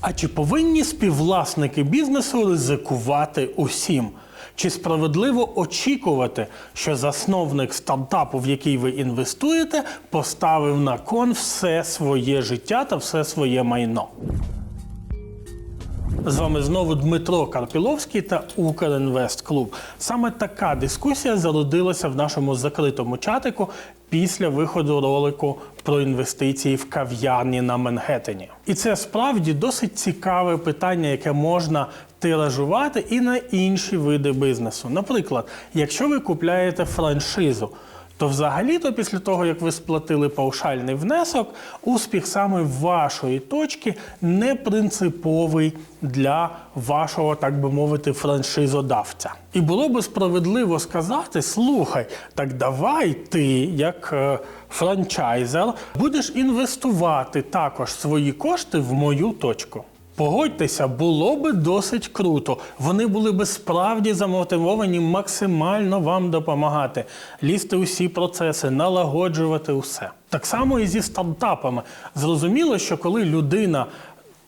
А чи повинні співвласники бізнесу ризикувати усім? Чи справедливо очікувати, що засновник стартапу, в який ви інвестуєте, поставив на кон все своє життя та все своє майно? З вами знову Дмитро Карпіловський та Укрінвест Клуб. Саме така дискусія зародилася в нашому закритому чатику після виходу ролику про інвестиції в кав'ярні на Манхеттені. І це справді досить цікаве питання, яке можна тиражувати і на інші види бізнесу. Наприклад, якщо ви купляєте франшизу. То взагалі-то після того, як ви сплатили паушальний внесок, успіх саме вашої точки не принциповий для вашого, так би мовити, франшизодавця. І було би справедливо сказати: слухай, так давай ти, як е, франчайзер, будеш інвестувати також свої кошти в мою точку. Погодьтеся, було би досить круто. Вони були би справді замотивовані максимально вам допомагати, лізти усі процеси, налагоджувати усе. Так само і зі стартапами. Зрозуміло, що коли людина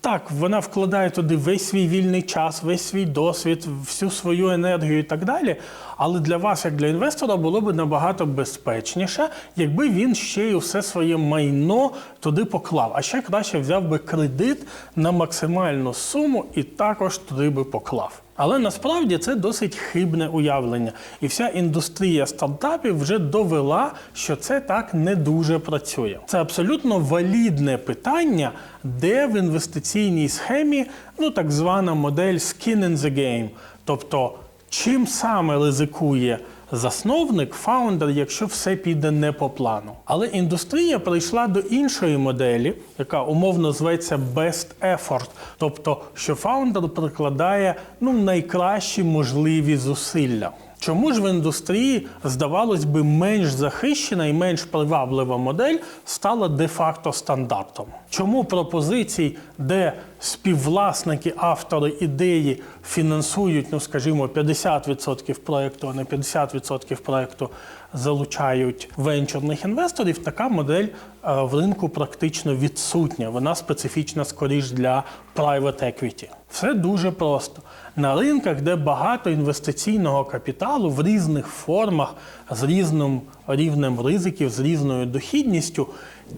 так, вона вкладає туди весь свій вільний час, весь свій досвід, всю свою енергію і так далі. Але для вас, як для інвестора, було б набагато безпечніше, якби він ще й усе своє майно туди поклав. А ще краще взяв би кредит на максимальну суму і також туди би поклав. Але насправді це досить хибне уявлення. І вся індустрія стартапів вже довела, що це так не дуже працює. Це абсолютно валідне питання, де в інвестиційній схемі ну так звана модель skin in the game. Тобто, чим саме ризикує засновник, фаундер, якщо все піде не по плану. Але індустрія прийшла до іншої моделі, яка умовно зветься best effort, тобто, що фаундер прикладає ну, найкращі можливі зусилля. Чому ж в індустрії, здавалось би, менш захищена і менш приваблива модель стала де-факто стандартом? Чому пропозицій, де співвласники, автори ідеї фінансують, ну скажімо, 50% проєкту, а не 50% проєкту залучають венчурних інвесторів, така модель в ринку практично відсутня. Вона специфічна скоріш для private equity. Все дуже просто. На ринках, де багато інвестиційного капіталу в різних формах, з різним рівнем ризиків, з різною дохідністю,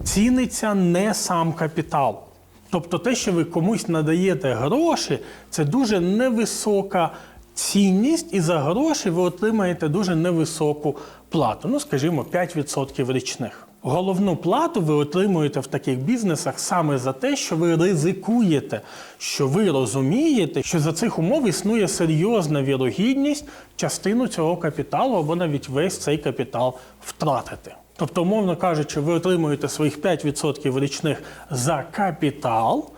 ціниться не сам капітал. Тобто те, що ви комусь надаєте гроші, це дуже невисока цінність, і за гроші ви отримаєте дуже невисоку плату. Ну, скажімо, 5% річних. Головну плату ви отримуєте в таких бізнесах саме за те, що ви ризикуєте, що ви розумієте, що за цих умов існує серйозна вірогідність частину цього капіталу або навіть весь цей капітал втратити. Тобто, умовно кажучи, ви отримуєте своїх 5% річних за капітал,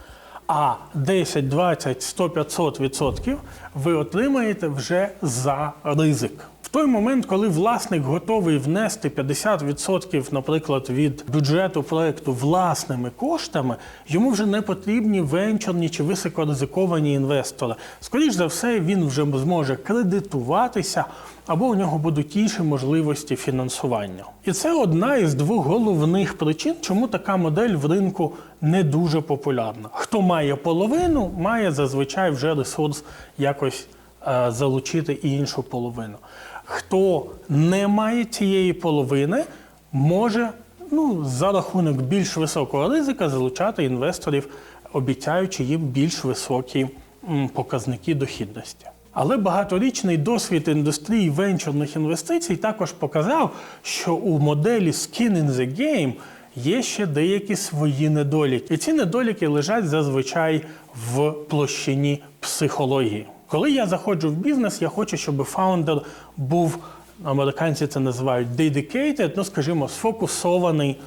а 10, 20, 100, 500 відсотків ви отримаєте вже за ризик. В той момент, коли власник готовий внести 50%, наприклад, від бюджету проекту власними коштами, йому вже не потрібні венчурні чи високоризиковані інвестори. Скоріш за все, він вже зможе кредитуватися або у нього будуть інші можливості фінансування. І це одна із двох головних причин, чому така модель в ринку не дуже популярна. Хто має половину, має зазвичай вже ресурс якось е, залучити і іншу половину. Хто не має цієї половини, може ну, за рахунок більш високого ризика залучати інвесторів, обіцяючи їм більш високі показники дохідності. Але багаторічний досвід індустрії венчурних інвестицій також показав, що у моделі Skin in the Game є ще деякі свої недоліки. І ці недоліки лежать зазвичай в площині психології. Коли я заходжу в бізнес, я хочу, щоб фаундер був, американці це називають dedicated, ну скажімо, сфокусований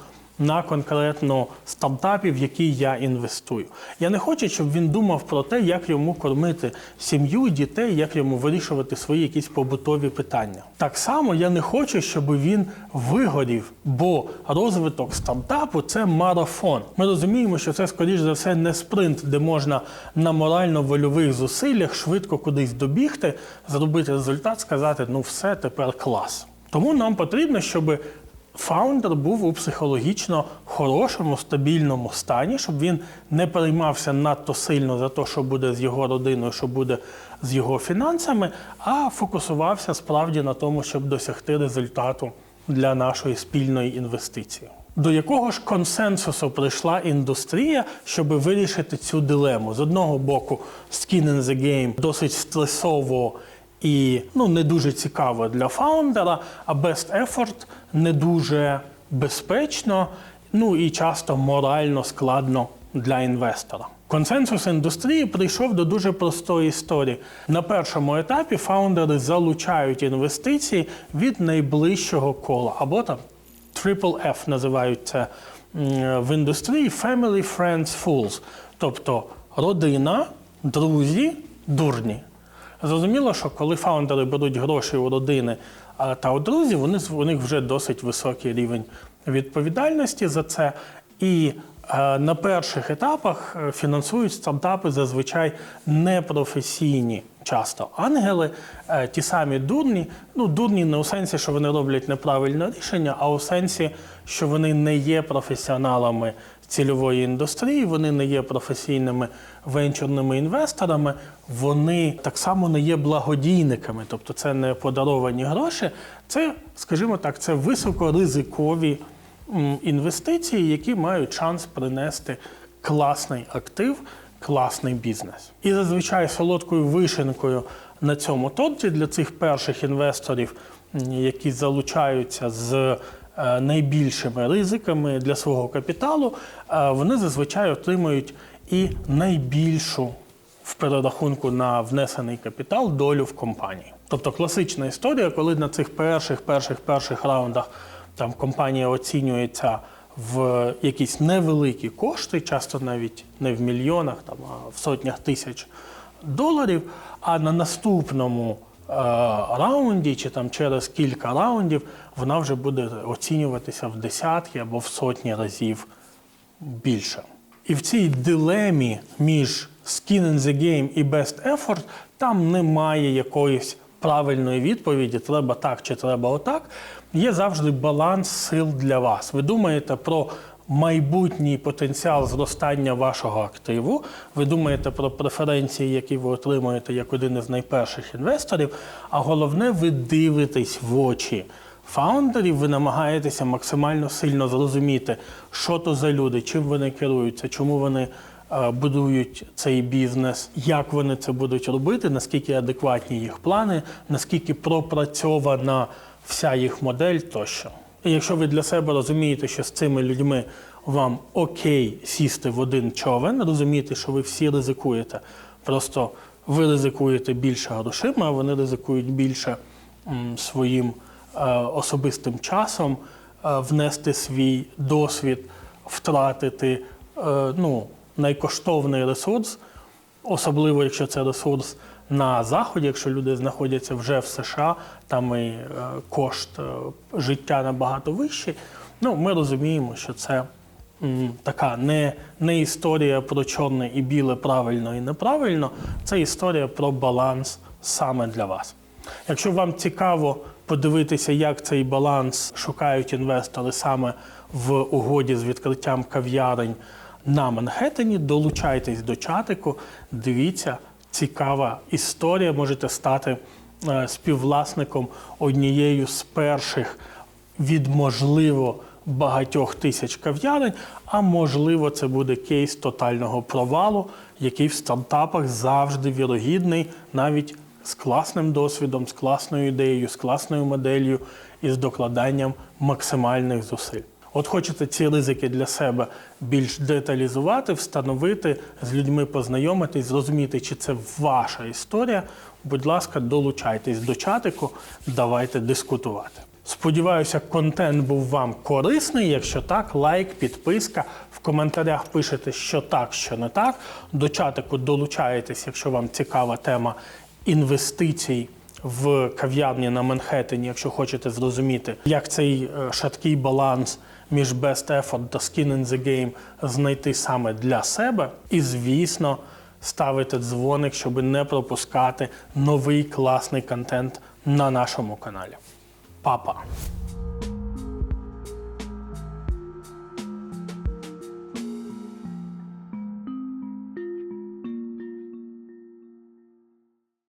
на конкретно стартапі, в який я інвестую. Я не хочу, щоб він думав про те, як йому кормити сім'ю, дітей, як йому вирішувати свої якісь побутові питання. Так само я не хочу, щоб він вигорів, бо розвиток стартапу це марафон. Ми розуміємо, що це скоріш за все не спринт, де можна на морально-вольових зусиллях швидко кудись добігти, зробити результат, сказати, ну все, тепер клас. Тому нам потрібно, щоб фаундер був у психологічно хорошому, стабільному стані, щоб він не переймався надто сильно за те, що буде з його родиною, що буде з його фінансами, а фокусувався справді на тому, щоб досягти результату для нашої спільної інвестиції. До якого ж консенсусу прийшла індустрія, щоб вирішити цю дилему? З одного боку, skin in the game досить стресово і ну, не дуже цікаво для фаундера, а best effort не дуже безпечно, ну і часто морально складно для інвестора. Консенсус індустрії прийшов до дуже простої історії. На першому етапі фаундери залучають інвестиції від найближчого кола, або там Triple F називають це в індустрії Family Friends Fools, тобто родина, друзі, дурні. Зрозуміло, що коли фаундери беруть гроші у родини та у друзів, вони, у них вже досить високий рівень відповідальності за це. І на перших етапах е, фінансують стартапи зазвичай непрофесійні. Часто ангели, е, ті самі дурні. Ну, дурні не у сенсі, що вони роблять неправильне рішення, а у сенсі, що вони не є професіоналами цільової індустрії, вони не є професійними венчурними інвесторами, вони так само не є благодійниками, тобто це не подаровані гроші, це, скажімо так, це високоризикові інвестиції, які мають шанс принести класний актив, класний бізнес. І зазвичай солодкою вишенкою на цьому торті для цих перших інвесторів, які залучаються з найбільшими ризиками для свого капіталу, е, вони зазвичай отримують і найбільшу в перерахунку на внесений капітал долю в компанії. Тобто класична історія, коли на цих перших перших перших раундах там компанія оцінюється в якісь невеликі кошти, часто навіть не в мільйонах, там а в сотнях тисяч доларів. А на наступному е, раунді чи там через кілька раундів вона вже буде оцінюватися в десятки або в сотні разів більше. І в цій дилемі між skin in the game і best effort там немає якоїсь правильної відповіді, треба так чи треба отак. Є завжди баланс сил для вас. Ви думаєте про майбутній потенціал зростання вашого активу. Ви думаєте про преференції, які ви отримуєте як один із найперших інвесторів. А головне, ви дивитесь в очі фаундерів, ви намагаєтеся максимально сильно зрозуміти, що то за люди, чим вони керуються, чому вони е, будують цей бізнес, як вони це будуть робити, наскільки адекватні їх плани, наскільки пропрацьована вся їх модель тощо. І якщо ви для себе розумієте, що з цими людьми вам окей сісти в один човен, розумієте, що ви всі ризикуєте. Просто ви ризикуєте більше грошима, а вони ризикують більше м, своїм е, особистим часом, е, внести свій досвід, втратити е, ну, найкоштовний ресурс, особливо якщо це ресурс на заході, якщо люди знаходяться вже в США, там і е, кошт е, життя набагато вищий. Ну, ми розуміємо, що це така не, не історія про чорне і біле, правильно і неправильно, це історія про баланс саме для вас. Якщо вам цікаво подивитися, як цей баланс шукають інвестори саме в угоді з відкриттям кав'ярень на Манхеттені, долучайтесь до чатику, дивіться, цікава історія. Можете стати е, співвласником однією з перших від можливо багатьох тисяч кав'ярень, а можливо, це буде кейс тотального провалу, який в стартапах завжди вірогідний, навіть з класним досвідом, з класною ідеєю, з класною моделлю і з докладанням максимальних зусиль. От хочете ці ризики для себе більш деталізувати, встановити, з людьми познайомитись, зрозуміти, чи це ваша історія. Будь ласка, долучайтесь до чатику, давайте дискутувати. Сподіваюся, контент був вам корисний. Якщо так, лайк, підписка. В коментарях пишете, що так, що не так. До чатику долучаєтесь, якщо вам цікава тема інвестицій в кав'ярні на Манхеттені, якщо хочете зрозуміти, як цей е, шаткий баланс між best effort та skin in the game знайти саме для себе. І, звісно, ставити дзвоник, щоб не пропускати новий класний контент на нашому каналі. Папа!